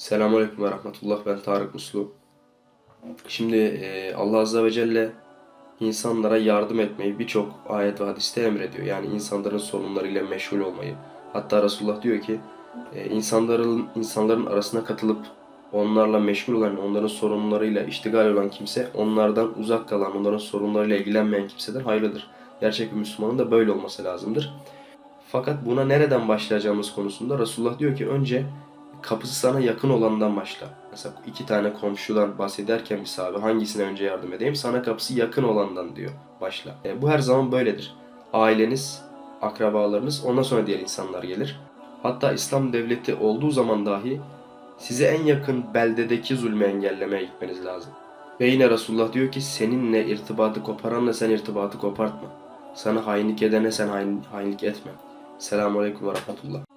Selamünaleyküm ve rahmetullah. Ben Tarık Muslu. Şimdi e, Allah Azze ve Celle insanlara yardım etmeyi birçok ayet ve hadiste emrediyor. Yani insanların sorunlarıyla meşgul olmayı. Hatta Resulullah diyor ki e, insanların insanların arasına katılıp onlarla meşgul olan, onların sorunlarıyla iştigal olan kimse onlardan uzak kalan, onların sorunlarıyla ilgilenmeyen kimseden hayırlıdır. Gerçek bir Müslümanın da böyle olması lazımdır. Fakat buna nereden başlayacağımız konusunda Resulullah diyor ki önce kapısı sana yakın olandan başla. Mesela iki tane komşudan bahsederken bir sahabe hangisine önce yardım edeyim? Sana kapısı yakın olandan diyor başla. E, bu her zaman böyledir. Aileniz, akrabalarınız ondan sonra diğer insanlar gelir. Hatta İslam devleti olduğu zaman dahi size en yakın beldedeki zulmü engellemeye gitmeniz lazım. Ve yine Resulullah diyor ki seninle irtibatı koparanla sen irtibatı kopartma. Sana hainlik edene sen hain, hainlik etme. Selamun Aleyküm ve Rahmetullah.